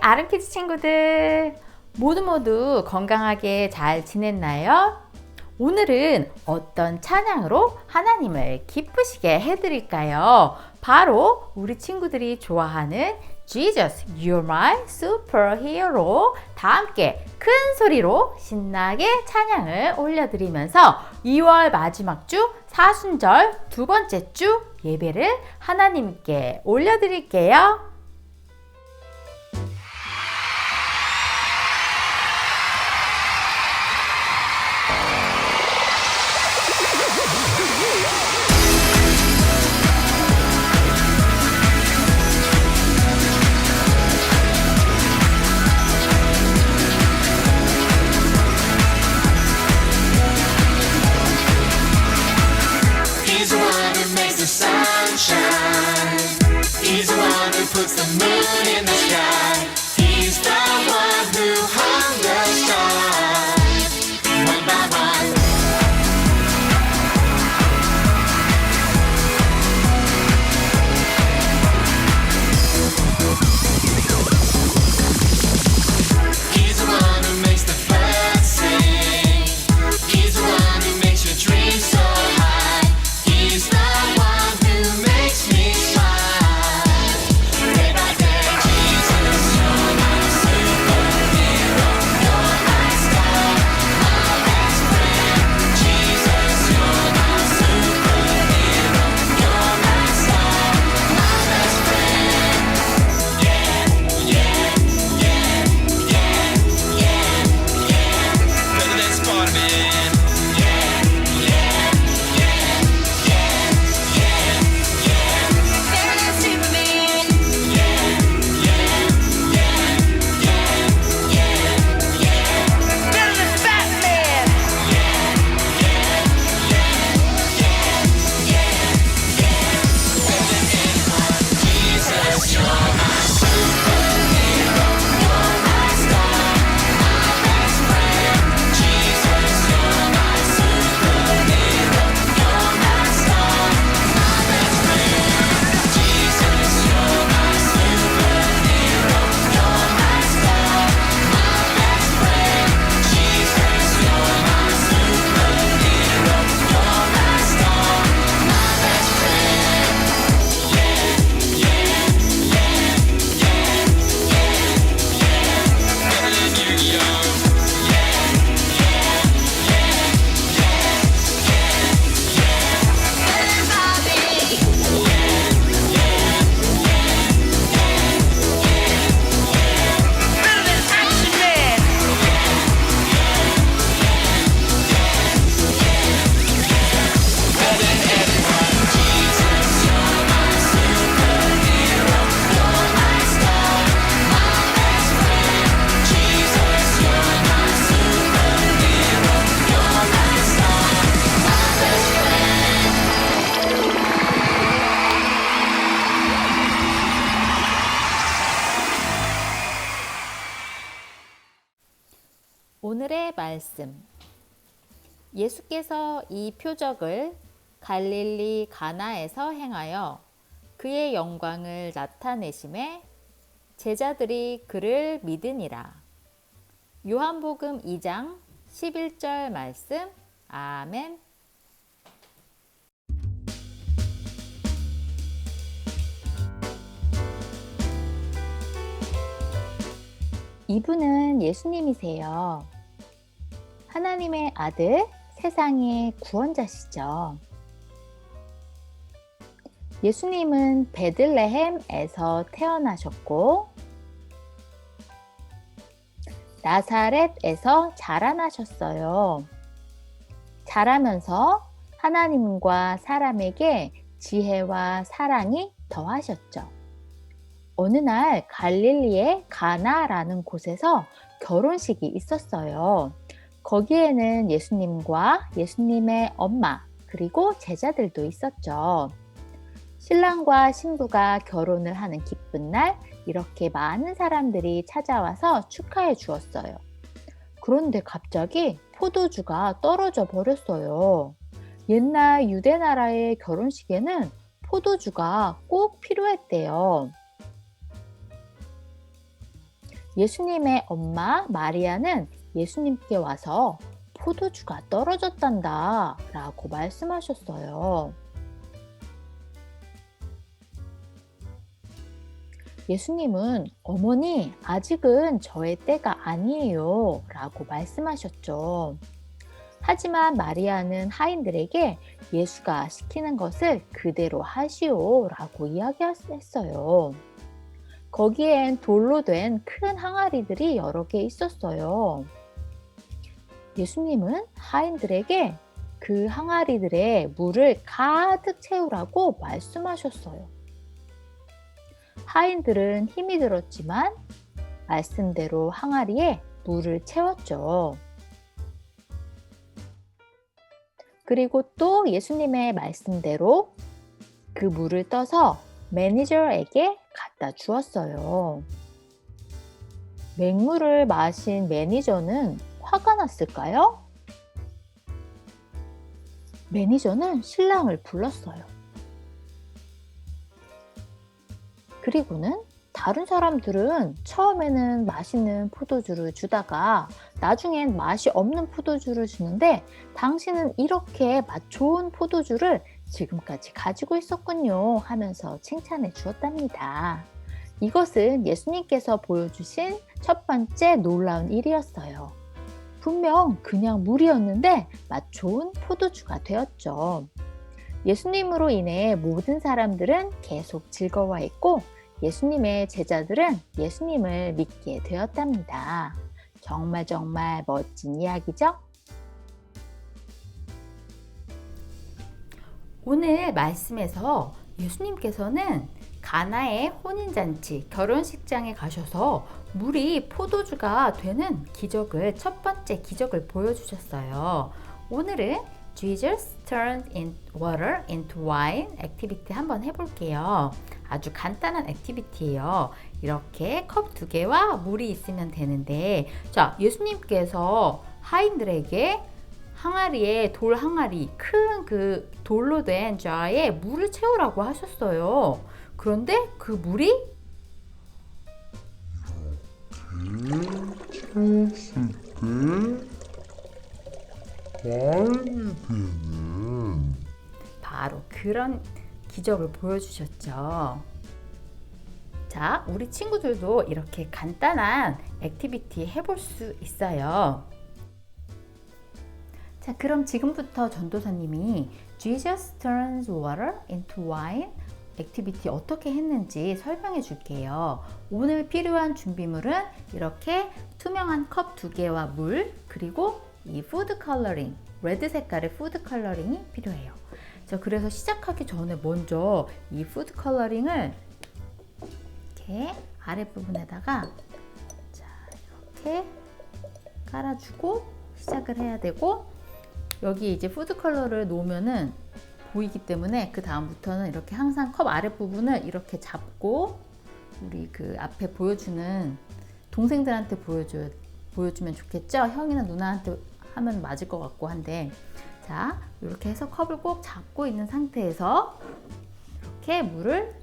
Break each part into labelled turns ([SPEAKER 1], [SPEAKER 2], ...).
[SPEAKER 1] 아름키즈 친구들 모두 모두 건강하게 잘 지냈나요? 오늘은 어떤 찬양으로 하나님을 기쁘시게 해드릴까요? 바로 우리 친구들이 좋아하는 Jesus, You're My Superhero 다 함께 큰 소리로 신나게 찬양을 올려드리면서 2월 마지막 주 사순절 두 번째 주 예배를 하나님께 올려드릴게요. 말씀. 예수께서 이 표적을 갈릴리 가나에서 행하여 그의 영광을 나타내심에 제자들이 그를 믿으니라. 요한복음 2장 11절 말씀. 아멘. 이분은 예수님이세요. 하나님의 아들, 세상의 구원자시죠. 예수님은 베들레헴에서 태어나셨고, 나사렛에서 자라나셨어요. 자라면서 하나님과 사람에게 지혜와 사랑이 더하셨죠. 어느 날 갈릴리의 가나라는 곳에서 결혼식이 있었어요. 거기에는 예수님과 예수님의 엄마, 그리고 제자들도 있었죠. 신랑과 신부가 결혼을 하는 기쁜 날, 이렇게 많은 사람들이 찾아와서 축하해 주었어요. 그런데 갑자기 포도주가 떨어져 버렸어요. 옛날 유대 나라의 결혼식에는 포도주가 꼭 필요했대요. 예수님의 엄마 마리아는 예수님께 와서 포도주가 떨어졌단다 라고 말씀하셨어요. 예수님은 어머니, 아직은 저의 때가 아니에요 라고 말씀하셨죠. 하지만 마리아는 하인들에게 예수가 시키는 것을 그대로 하시오 라고 이야기했어요. 거기엔 돌로 된 큰 항아리들이 여러 개 있었어요. 예수님은 하인들에게 그 항아리들에 물을 가득 채우라고 말씀하셨어요. 하인들은 힘이 들었지만 말씀대로 항아리에 물을 채웠죠. 그리고 또 예수님의 말씀대로 그 물을 떠서 매니저에게 갖다 주었어요. 맹물을 마신 매니저는 화가 났을까요? 매니저는 신랑을 불렀어요. 그리고는 다른 사람들은 처음에는 맛있는 포도주를 주다가 나중엔 맛이 없는 포도주를 주는데 당신은 이렇게 맛 좋은 포도주를 지금까지 가지고 있었군요 하면서 칭찬해 주었답니다. 이것은 예수님께서 보여주신 첫 번째 놀라운 일이었어요. 분명 그냥 물이었는데 맛 좋은 포도주가 되었죠. 예수님으로 인해 모든 사람들은 계속 즐거워했고 예수님의 제자들은 예수님을 믿게 되었답니다. 정말 정말 멋진 이야기죠? 오늘 말씀에서 예수님께서는 가나의 혼인잔치 결혼식장에 가셔서 물이 포도주가 되는 기적을 첫 번째 기적을 보여주셨어요. 오늘은 Jesus turned in water into wine 액티비티 한번 해볼게요. 아주 간단한 액티비티예요. 이렇게 컵 두 개와 물이 있으면 되는데, 자 예수님께서 하인들에게 항아리에 돌 항아리 큰 그 돌로 된 자에 물을 채우라고 하셨어요. 그런데 그 물이 바로 그런 기적을 보여주셨죠. 자, 우리 친구들도 이렇게 간단한 액티비티 해볼 수 있어요. 자, 그럼 지금부터 전도사님이 Jesus turns water into wine 액티비티 어떻게 했는지 설명해 줄게요. 오늘 필요한 준비물은 이렇게 투명한 컵 두 개와 물, 그리고 이 푸드 컬러링, 레드 색깔의 푸드 컬러링이 필요해요. 자, 그래서 시작하기 전에 먼저 이 푸드 컬러링을 이렇게 아랫부분에다가 자, 이렇게 깔아주고 시작을 해야 되고 여기 이제 푸드 컬러를 놓으면은 보이기 때문에 그 다음부터는 이렇게 항상 컵 아랫부분을 이렇게 잡고 우리 그 앞에 보여주는 동생들한테 보여줘 보여주면 좋겠죠? 형이나 누나한테 하면 맞을 것 같고 한데 자 이렇게 해서 컵을 꼭 잡고 있는 상태에서 이렇게 물을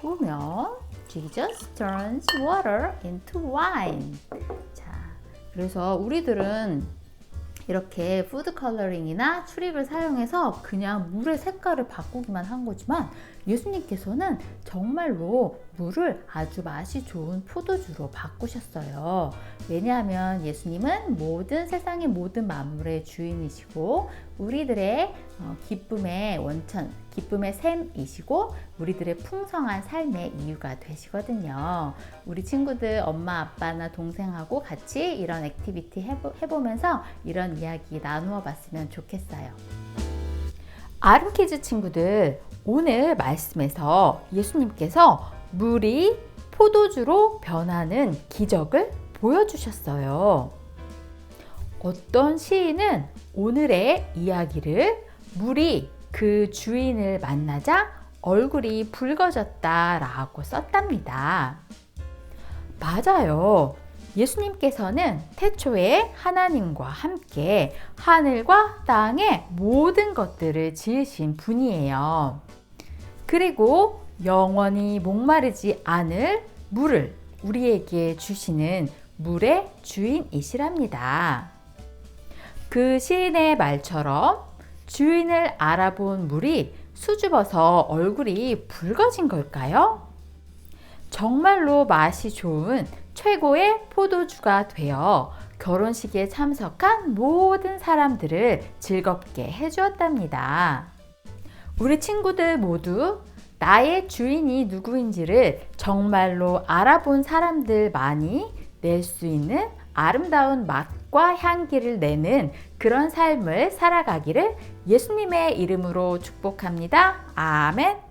[SPEAKER 1] 부으면 Jesus turns water into wine. 자, 그래서 우리들은 이렇게 푸드 컬러링이나 추립을 사용해서 그냥 물의 색깔을 바꾸기만 한 거지만 예수님께서는 정말로 물을 아주 맛이 좋은 포도주로 바꾸셨어요. 왜냐하면 예수님은 모든 세상의 모든 만물의 주인이시고 우리들의 어, 기쁨의 원천, 기쁨의 샘이시고 우리들의 풍성한 삶의 이유가 되시거든요. 우리 친구들 엄마 아빠나 동생하고 같이 이런 액티비티 해보, 해보면서 이런 이야기 나누어 봤으면 좋겠어요. 아름키즈 친구들 오늘 말씀에서 예수님께서 물이 포도주로 변하는 기적을 보여주셨어요. 어떤 시인은 오늘의 이야기를 물이 그 주인을 만나자 얼굴이 붉어졌다 라고 썼답니다. 맞아요. 예수님께서는 태초에 하나님과 함께 하늘과 땅의 모든 것들을 지으신 분이에요. 그리고 영원히 목마르지 않을 물을
[SPEAKER 2] 우리에게 주시는 물의 주인이시랍니다. 그 시인의 말처럼 주인을 알아본 물이 수줍어서 얼굴이 붉어진 걸까요? 정말로 맛이 좋은 최고의 포도주가 되어 결혼식에 참석한 모든 사람들을 즐겁게 해주었답니다. 우리 친구들 모두 나의 주인이 누구인지를 정말로 알아본 사람들만이 낼 수 있는 아름다운 맛과 향기를 내는 그런 삶을 살아가기를 예수님의 이름으로 축복합니다. 아멘.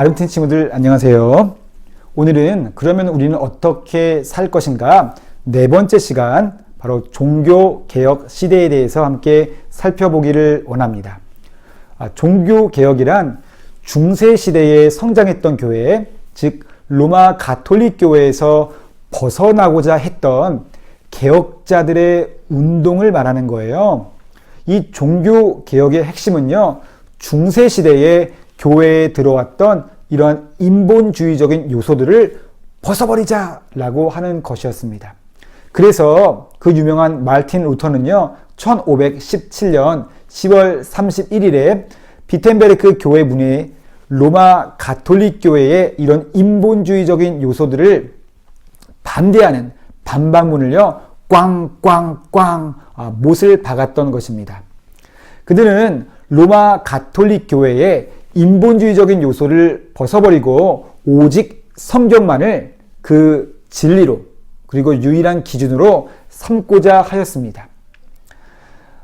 [SPEAKER 3] 아름틴 친구들 안녕하세요. 오늘은 그러면 우리는 어떻게 살 것인가 네 번째 시간 바로 종교 개혁 시대에 대해서 함께 살펴보기를 원합니다. 아, 종교 개혁이란 중세 시대에 성장했던 교회, 즉 로마 가톨릭 교회에서 벗어나고자 했던 개혁자들의 운동을 말하는 거예요. 이 종교 개혁의 핵심은요, 중세 시대에 교회에 들어왔던 이러한 인본주의적인 요소들을 벗어버리자라고 하는 것이었습니다. 그래서 그 유명한 말틴 루터는요, 1517년 10월 31일에 비텐베르크 교회 문에 로마 가톨릭 교회의 이런 인본주의적인 요소들을 반대하는 반박문을요, 꽝꽝꽝 아, 못을 박았던 것입니다. 그들은 로마 가톨릭 교회의 인본주의적인 요소를 벗어버리고 오직 성경만을 그 진리로 그리고 유일한 기준으로 삼고자 하였습니다.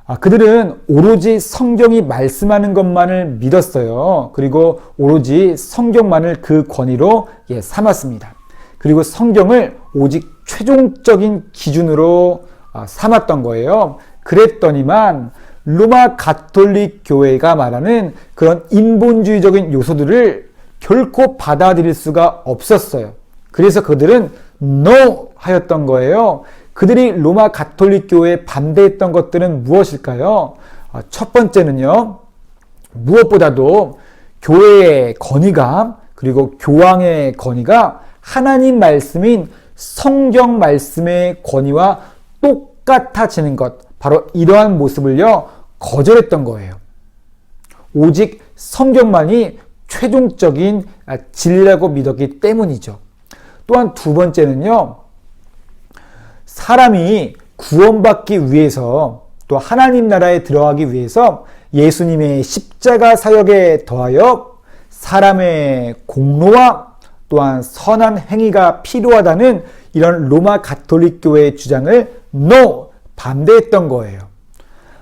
[SPEAKER 3] 아, 그들은 오로지 성경이 말씀하는 것만을 믿었어요. 그리고 오로지 성경만을 그 권위로 예, 삼았습니다. 그리고 성경을 오직 최종적인 기준으로 아, 삼았던 거예요. 그랬더니만 로마 가톨릭 교회가 말하는 그런 인본주의적인 요소들을 결코 받아들일 수가 없었어요. 그래서 그들은 no 하였던 거예요. 그들이 로마 가톨릭 교회에 반대했던 것들은 무엇일까요? 아, 첫 번째는요, 무엇보다도 교회의 건의가 그리고 교황의 건의가 하나님 말씀인 성경 말씀의 권위와 똑같아지는 것, 바로 이러한 모습을요, 거절했던 거예요. 오직 성경만이 최종적인 아, 진리라고 믿었기 때문이죠. 또한 두 번째는요, 사람이 구원받기 위해서 또 하나님 나라에 들어가기 위해서 예수님의 십자가 사역에 더하여 사람의 공로와 또한 선한 행위가 필요하다는 이런 로마 가톨릭 교회의 주장을 NO! 반대했던 거예요.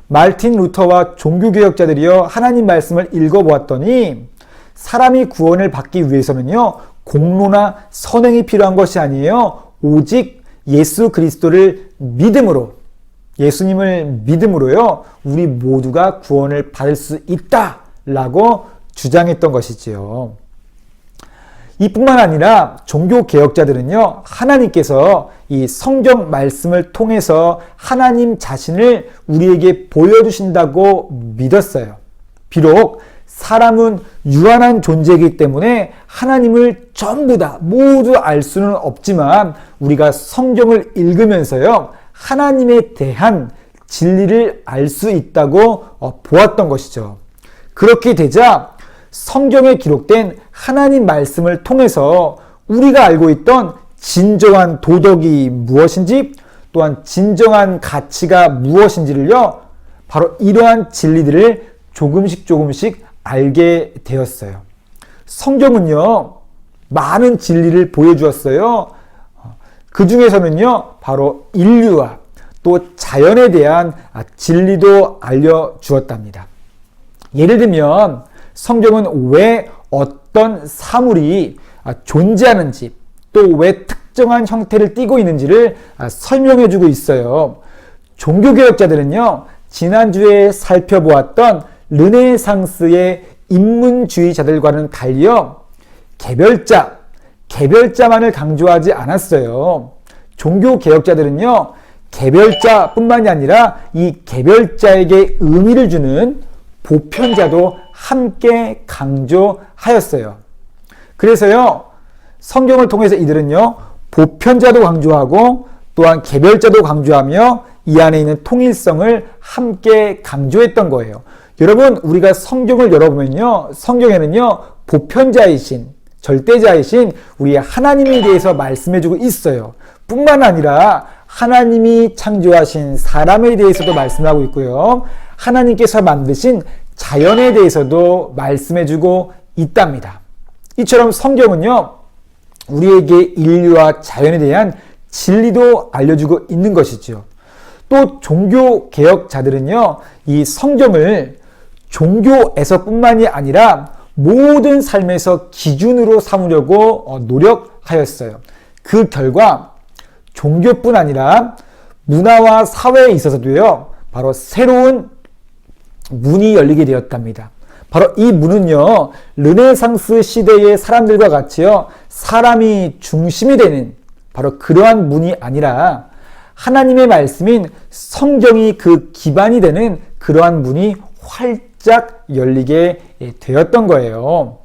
[SPEAKER 3] 말틴 루터와 종교개혁자들이요, 하나님 말씀을 읽어보았더니 사람이 구원을 받기 위해서는요, 공로나 선행이 필요한 것이 아니에요. 오직 예수 그리스도를 믿음으로, 예수님을 믿음으로요, 우리 모두가 구원을 받을 수 있다라고 주장했던 것이지요. 이뿐만 아니라 종교 개혁자들은요, 하나님께서 이 성경 말씀을 통해서 하나님 자신을 우리에게 보여주신다고 믿었어요. 비록 사람은 유한한 존재이기 때문에 하나님을 전부 다 모두 알 수는 없지만 우리가 성경을 읽으면서요, 하나님에 대한 진리를 알 수 있다고 어, 보았던 것이죠. 그렇게 되자 성경에 기록된 하나님 말씀을 통해서 우리가 알고 있던 진정한 도덕이 무엇인지 또한 진정한 가치가 무엇인지를요, 바로 이러한 진리들을 조금씩 조금씩 알게 되었어요. 성경은요, 많은 진리를 보여주었어요. 그 중에서는요, 바로 인류와 또 자연에 대한 진리도 알려주었답니다. 예를 들면, 성경은 왜 어떤 사물이 존재하는지 또 왜 특정한 형태를 띠고 있는지를 설명해 주고 있어요. 종교개혁자들은요, 지난주에 살펴보았던 르네상스의 인문주의자들과는 달리요, 개별자, 개별자만을 강조하지 않았어요. 종교개혁자들은요, 개별자뿐만이 아니라 이 개별자에게 의미를 주는 보편자도 함께 강조하였어요. 그래서요, 성경을 통해서 이들은요, 보편자도 강조하고 또한 개별자도 강조하며 이 안에 있는 통일성을 함께 강조했던 거예요. 여러분, 우리가 성경을 열어보면요, 성경에는요, 보편자이신, 절대자이신 우리 하나님에 대해서 말씀해주고 있어요. 뿐만 아니라 하나님이 창조하신 사람에 대해서도 말씀하고 있고요. 하나님께서 만드신 자연에 대해서도 말씀해주고 있답니다. 이처럼 성경은요, 우리에게 인류와 자연에 대한 진리도 알려주고 있는 것이죠. 또 종교 개혁자들은요, 이 성경을 종교에서뿐만이 아니라 모든 삶에서 기준으로 삼으려고 어, 노력하였어요. 그 결과 종교뿐 아니라 문화와 사회에 있어서도요, 바로 새로운 문이 열리게 되었답니다. 바로 이 문은요, 르네상스 시대의 사람들과 같이요, 사람이 중심이 되는 바로 그러한 문이 아니라 하나님의 말씀인 성경이 그 기반이 되는 그러한 문이 활짝 열리게 되었던 거예요.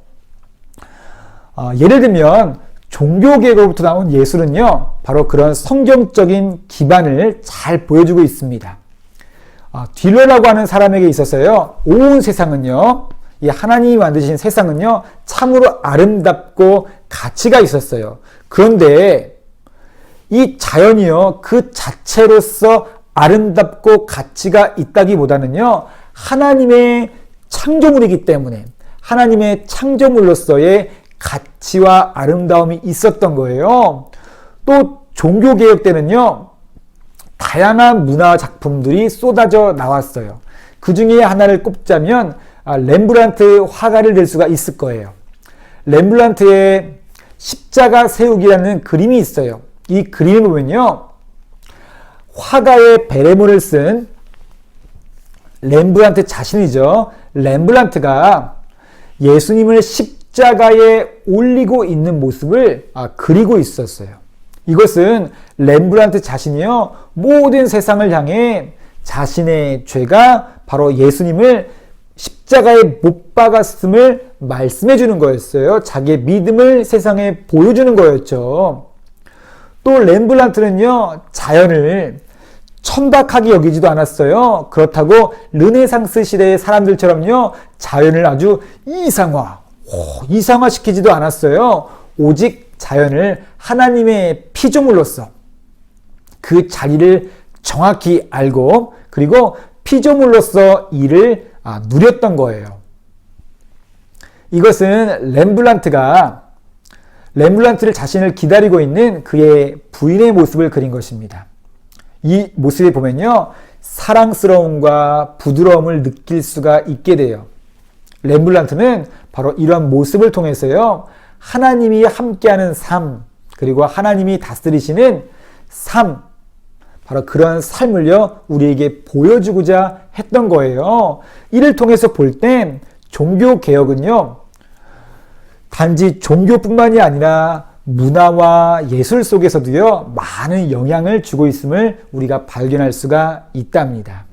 [SPEAKER 3] 어, 예를 들면 종교개혁으로부터 나온 예술은요, 바로 그런 성경적인 기반을 잘 보여주고 있습니다. 아, 딜러라고 하는 사람에게 있어서요, 온 세상은요, 이 하나님이 만드신 세상은요, 참으로 아름답고 가치가 있었어요. 그런데 이 자연이요, 그 자체로서 아름답고 가치가 있다기보다는요, 하나님의 창조물이기 때문에 하나님의 창조물로서의 가치와 아름다움이 있었던 거예요. 또 종교개혁 때는요, 다양한 문화 작품들이 쏟아져 나왔어요. 그 중에 하나를 꼽자면 아, 렘브란트 화가를 들 수가 있을 거예요. 렘브란트의 십자가 세우기라는 그림이 있어요. 이 그림을 보면요. 화가의 베레모를 쓴 렘브란트 자신이죠. 렘브란트가 예수님을 십자가에 올리고 있는 모습을 아, 그리고 있었어요. 이것은 렘브란트 자신이요. 모든 세상을 향해 자신의 죄가 바로 예수님을 십자가에 못 박았음을 말씀해 주는 거였어요. 자기의 믿음을 세상에 보여주는 거였죠. 또 렘블란트는요, 자연을 천박하게 여기지도 않았어요. 그렇다고 르네상스 시대의 사람들처럼요, 자연을 아주 이상화, 오, 이상화시키지도 않았어요. 오직 자연을 하나님의 피조물로서 그 자리를 정확히 알고 그리고 피조물로서 이를 아, 누렸던 거예요. 이것은 렘블란트가 렘블란트를 자신을 기다리고 있는 그의 부인의 모습을 그린 것입니다. 이 모습에 보면요. 사랑스러움과 부드러움을 느낄 수가 있게 돼요. 렘블란트는 바로 이러한 모습을 통해서요. 하나님이 함께하는 삶, 그리고 하나님이 다스리시는 삶, 바로 그런 삶을요, 우리에게 보여주고자 했던 거예요. 이를 통해서 볼 땐 종교개혁은요, 단지 종교뿐만이 아니라 문화와 예술 속에서도요, 많은 영향을 주고 있음을 우리가 발견할 수가 있답니다.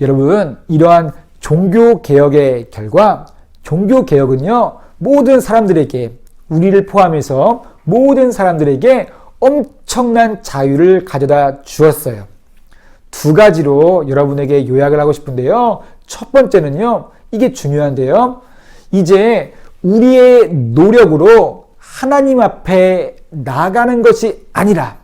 [SPEAKER 3] 여러분, 이러한 종교개혁의 결과, 종교개혁은요, 모든 사람들에게, 우리를 포함해서 모든 사람들에게 엄청난 자유를 가져다 주었어요. 두 가지로 여러분에게 요약을 하고 싶은데요. 첫 번째는요, 이게 중요한데요. 이제 우리의 노력으로 하나님 앞에 나아가는 것이 아니라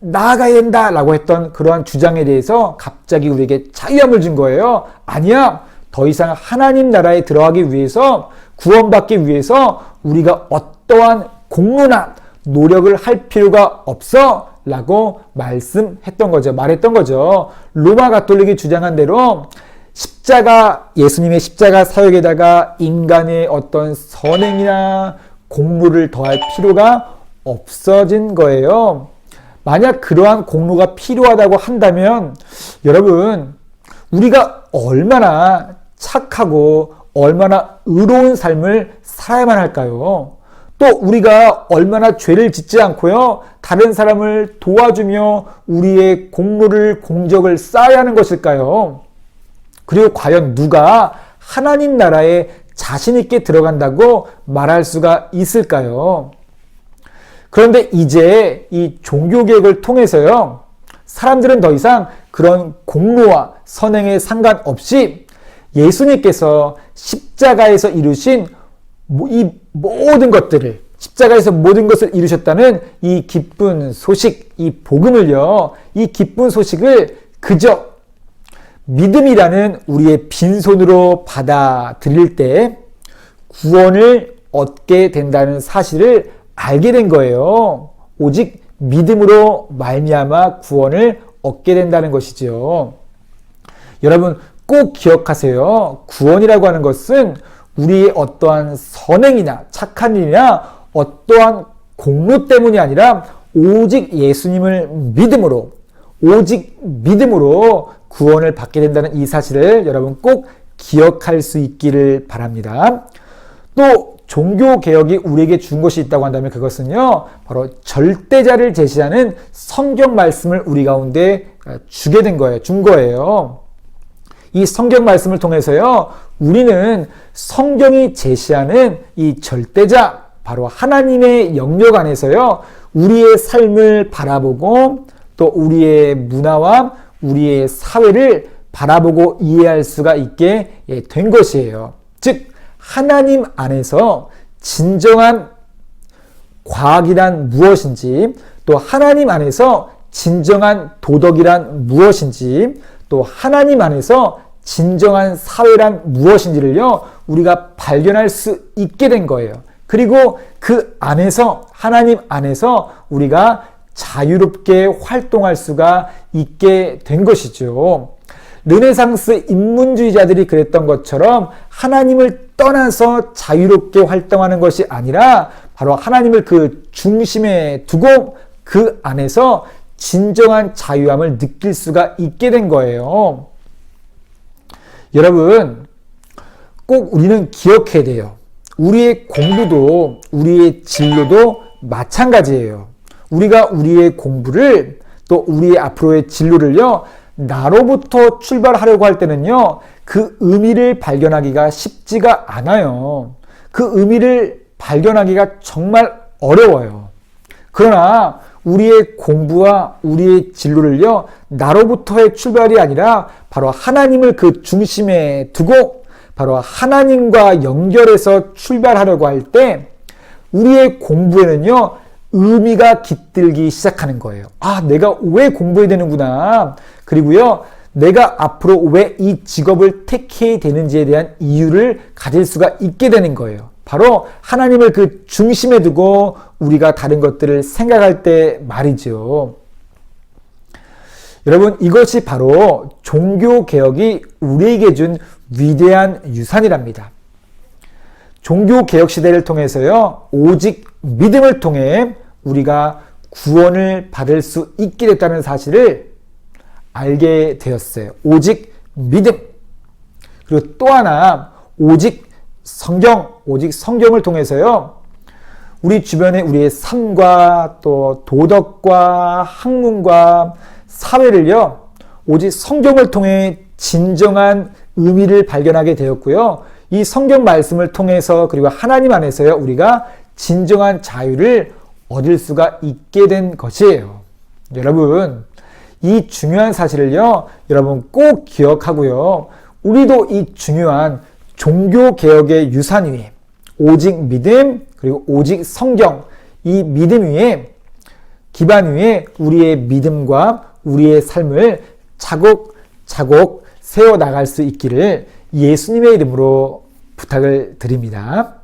[SPEAKER 3] 나아가야 된다 라고 했던 그러한 주장에 대해서 갑자기 우리에게 자유함을 준 거예요. 아니야. 더 이상 하나님 나라에 들어가기 위해서 구원받기 위해서 우리가 어떠한 공로나 노력을 할 필요가 없어 라고 말씀했던 거죠. 말했던 거죠. 로마 가톨릭이 주장한 대로 십자가, 예수님의 십자가 사역에다가 인간의 어떤 선행이나 공로를 더할 필요가 없어진 거예요. 만약 그러한 공로가 필요하다고 한다면 여러분, 우리가 얼마나 착하고 얼마나 의로운 삶을 살아야만 할까요? 또 우리가 얼마나 죄를 짓지 않고요. 다른 사람을 도와주며 우리의 공로를 공적을 쌓아야 하는 것일까요? 그리고 과연 누가 하나님 나라에 자신 있게 들어간다고 말할 수가 있을까요? 그런데 이제 이 종교 개혁을 통해서요. 사람들은 더 이상 그런 공로와 선행에 상관없이 예수님께서 십자가에서 이루신 이 모든 것들을 십자가에서 모든 것을 이루셨다는 이 기쁜 소식, 이 복음을요, 이 기쁜 소식을 그저 믿음이라는 우리의 빈손으로 받아들일 때 구원을 얻게 된다는 사실을 알게 된 거예요. 오직 믿음으로 말미암아 구원을 얻게 된다는 것이죠. 여러분 꼭 기억하세요. 구원이라고 하는 것은 우리의 어떠한 선행이나 착한 일이나 어떠한 공로 때문이 아니라 오직 예수님을 믿음으로 오직 믿음으로 구원을 받게 된다는 이 사실을 여러분 꼭 기억할 수 있기를 바랍니다. 또 종교 개혁이 우리에게 준 것이 있다고 한다면 그것은요 바로 절대자를 제시하는 성경 말씀을 우리 가운데 주게 된 거예요, 준 거예요. 이 성경 말씀을 통해서요 우리는 성경이 제시하는 이 절대자, 바로 하나님의 영역 안에서요, 우리의 삶을 바라보고 또 우리의 문화와 우리의 사회를 바라보고 이해할 수가 있게 예, 된 것이에요. 즉, 하나님 안에서 진정한 과학이란 무엇인지, 또 하나님 안에서 진정한 도덕이란 무엇인지, 또 하나님 안에서 진정한 사회란 무엇인지를요, 우리가 발견할 수 있게 된 거예요. 그리고 그 안에서, 하나님 안에서 우리가 자유롭게 활동할 수가 있게 된 것이죠. 르네상스 인문주의자들이 그랬던 것처럼 하나님을 떠나서 자유롭게 활동하는 것이 아니라 바로 하나님을 그 중심에 두고 그 안에서 진정한 자유함을 느낄 수가 있게 된 거예요. 여러분, 꼭 우리는 기억해야 돼요. 우리의 공부도, 우리의 진로도 마찬가지예요. 우리가 우리의 공부를 또 우리의 앞으로의 진로를요, 나로부터 출발하려고 할 때는요, 그 의미를 발견하기가 쉽지가 않아요. 그 의미를 발견하기가 정말 어려워요. 그러나 우리의 공부와 우리의 진로를요, 나로부터의 출발이 아니라 바로 하나님을 그 중심에 두고 바로 하나님과 연결해서 출발하려고 할 때 우리의 공부에는요, 의미가 깃들기 시작하는 거예요. 아, 내가 왜 공부해야 되는구나. 그리고요, 내가 앞으로 왜 이 직업을 택해야 되는지에 대한 이유를 가질 수가 있게 되는 거예요. 바로 하나님을 그 중심에 두고 우리가 다른 것들을 생각할 때 말이죠. 여러분, 이것이 바로 종교 개혁이 우리에게 준 위대한 유산이랍니다. 종교 개혁 시대를 통해서요, 오직 믿음을 통해 우리가 구원을 받을 수 있게 됐다는 사실을 알게 되었어요. 오직 믿음. 그리고 또 하나, 오직 성경, 오직 성경을 통해서요, 우리 주변에 우리의 삶과 또 도덕과 학문과 사회를요, 오직 성경을 통해 진정한 의미를 발견하게 되었고요. 이 성경 말씀을 통해서 그리고 하나님 안에서요, 우리가 진정한 자유를 얻을 수가 있게 된 것이에요. 여러분, 이 중요한 사실을요, 여러분 꼭 기억하고요. 우리도 이 중요한 종교 개혁의 유산 위에 오직 믿음 그리고 오직 성경 이 믿음 위에 기반 위에 우리의 믿음과 우리의 삶을 차곡차곡 세워 나갈 수 있기를 예수님의 이름으로 부탁을 드립니다.